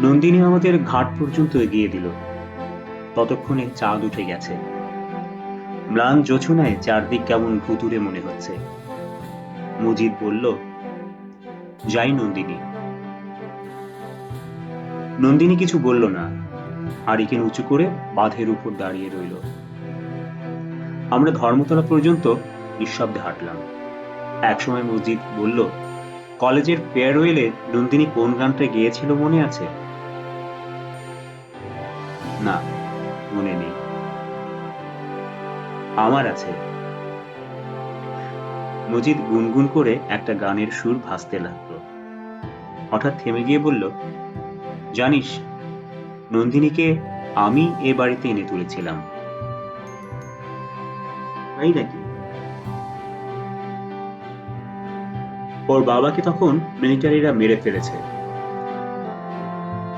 নন্দিনী আমাদের ঘাট পর্যন্ত এগিয়ে দিল। ততক্ষণে চাঁদ উঠে গেছে। ম্লান যোছনায় চারদিক কেমন ভুতুরে মনে হচ্ছে। মজিদ বলল, যাই নন্দিনী। নন্দিনী কিছু বলল না। হারিকেন উঁচু করে বাঁধের উপর দাঁড়িয়ে রইল। আমরা ধর্মতলা পর্যন্ত নিঃশব্দে হাঁটলাম। একসময় মসজিদ বলল, কলেজের ফেয়ারওয়েলে নন্দিনী কোন গানটা গিয়েছিল মনে আছে? না, মনে নেই। আমার আছে। মজিদ গুনগুন করে একটা গানের সুর ভাসতে লাগল। হঠাৎ থেমে গিয়ে বলল, জানিস, নন্দিনীকে আমি এ বাড়িতে এনে তুলেছিলাম। তাই নাকি? ওর বাবাকে তখন মিলিটারিরা মেরে ফেলেছে।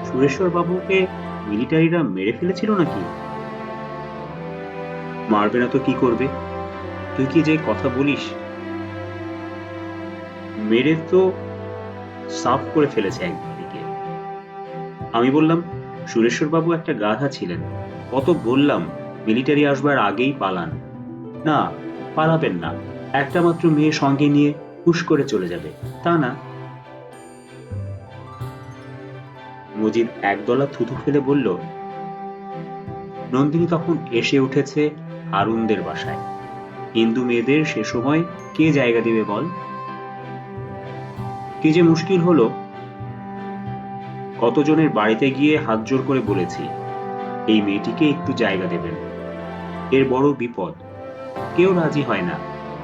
সুরেশ্বর বাবুকে মিলিটারিরা মেরে ফেলেছিল নাকি? মারবে না তো কি করবে? তুই কি যে কথা বলিস? মেরে তো সাফ করে ফেলেছে একদিকে। আমি বললাম সুরেশ্বর বাবু একটা গাধা ছিলেন। কত বললাম, মিলিটারি আসবার আগেই পালান। না, পালাবেন না। একটা মাত্র মেয়ে সঙ্গে নিয়ে হুশ করে চলে যাবে। তা না? মজিদ একদলা থুতু ফেলে বলল, নন্দিনী তখন এসে উঠেছে আরুনদের বাসায়। হিন্দু মেয়েদের সে সময় কে জায়গা দিবে বল? কি যে মুশকিল হলো? কতজনের বাড়িতে গিয়ে হাত জোর করে বলেছি, এই মেয়েটিকে একটু জায়গা দেবেন। এর বড় বিপদ। কেউ রাজি হয় না।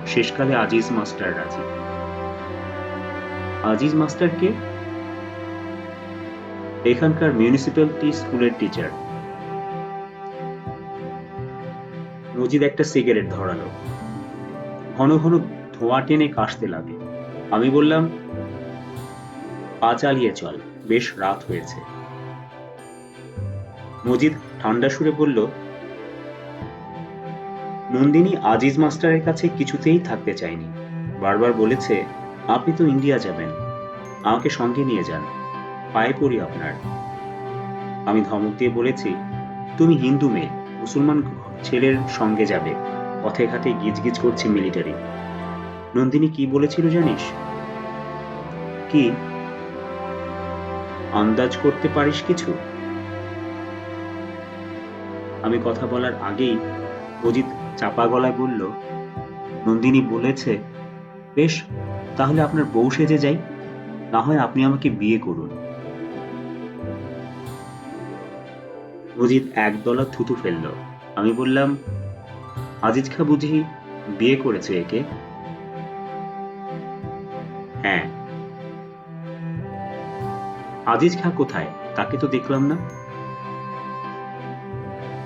শেষকালে আজিজ মাস্টার রাজি। আজিজ মাস্টার কে? এখানকার মিউনিসিপ্যালিটি স্কুলের টিচার মজিদ একটা সিগারেট ধরালো। ঘন ঘন ধোঁয়া টেনে কাশতে লাগে। আমি বললাম, পা চালিয়ে চল, বেশ রাত হয়েছে। মজিদ ঠান্ডা সুরে বলল, নন্দিনী আজিজ মাস্টারের কাছে কিছুতেই থাকতে চায়নি বারবার বলেছে, আপনি তো ইন্ডিয়া যাবেন। আমাকে সঙ্গে নিয়ে যান। পায়ে পড়ি আপনার। আমি ধমক দিয়ে বলেছি, তুমি হিন্দু মেয়ে, মুসলমান ছেলের সঙ্গে যাবে। পথে ঘাটে গিজগিজ করছে মিলিটারি নন্দিনী কি বলেছিল জানিস? কি? আন্দাজ করতে পারিস কিছু? আমি কথা বলার আগেই অজিত চাপা গলায় বলল, নন্দিনী বলেছে, বেশ, তাহলে আপনার বউ সেজে যাই। না হয় আপনি আমাকে বিয়ে করুন। মজিদ একদলা থুতু ফেলল। আমি বললাম, আজিজ খা বুঝি বিয়ে করেছে একে? হ্যাঁ। আজিজ খা কোথায়? তাকে তো দেখলাম না?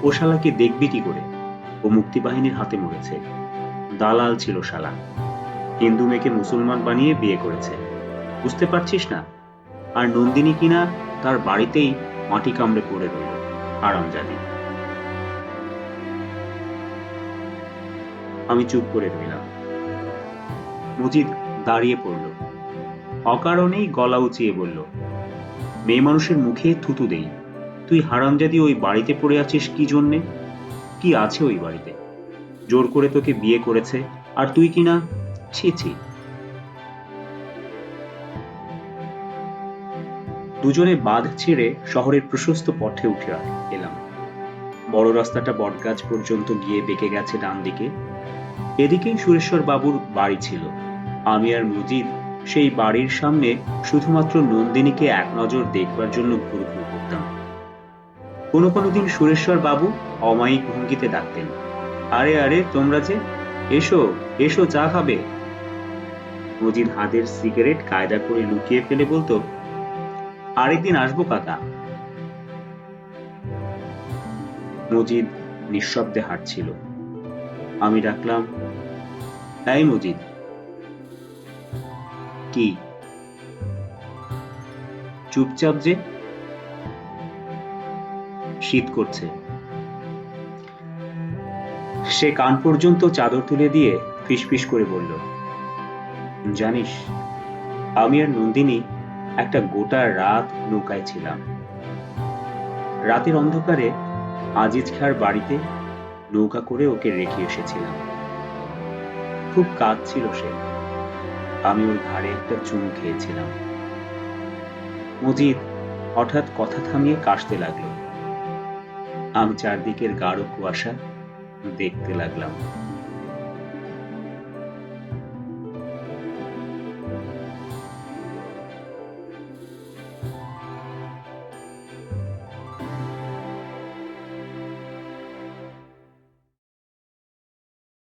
ও শালাকে দেখবি কি করে? ও মুক্তিবাহিনীর হাতে মরেছে। দালাল ছিল শালা। হিন্দু মেয়েকে মুসলমান বানিয়ে বিয়ে করেছে। বুঝতে পারছিস না? আর নন্দিনী কিনা তার বাড়িতেই মাটি কামড়ে পড়ে রইল। আরাম জানি আমি চুপ করে রইলাম। মজিদ দাঁড়িয়ে পড়ল। অকারণেই গলা উঁচিয়ে বলল, মেয়ে মানুষের মুখে থুতু দেই। তুই হারামজাদি ওই বাড়িতে পড়ে আছিস কি জন্যে? কি আছে ওই বাড়িতে? জোর করে তোকে বিয়ে করেছে, আর তুই কিনা ছি ছি দুজনে বাঁধ ছেড়ে শহরের প্রশস্ত পথে উঠে এলাম। বড় রাস্তাটা বটগাছ পর্যন্ত গিয়ে বেঁকে গেছে ডান দিকে এদিকেই সুরেশ্বর বাবুর বাড়ি ছিল। আমি আর মুজিদ সেই বাড়ির সামনে শুধুমাত্র নন্দিনীকে এক নজর দেখবার জন্য ঘুরঘুর করতাম। কোনো কোনো দিন সুরেশ্বর বাবু অমায়িক ভঙ্গিতে ডাকতেন, আরে আরে, তোমরা যে, এসো এসো, চা খাবে? মজিদ হাতের সিগারেট কায়দা করে লুকিয়ে ফেলে বলতো আরেকদিন আসব কাকা। মজিদ নিঃশব্দে হাঁটছিল। আমি ডাকলাম তাই মজিদ, কি? চুপচাপ যে, শীত করছে। সে কান পর্যন্ত চাদর তুলে দিয়ে ফিসফিস করে বলল, জানিস, আমি আর নন্দিনী একটা গোটা রাত নৌকায় ছিলাম। রাতের অন্ধকারে আজিজ খাঁর বাড়িতে নৌকা করে ওকে রেখে এসেছিলাম। খুব কাঁদছিল সে। আমি ওর ঘাড়ে একটা চুম খেয়েছিলাম। মজিদ হঠাৎ কথা থামিয়ে কাশতে লাগল। আমি চারদিকের গাঢ় কুয়াশা দেখতে লাগলাম।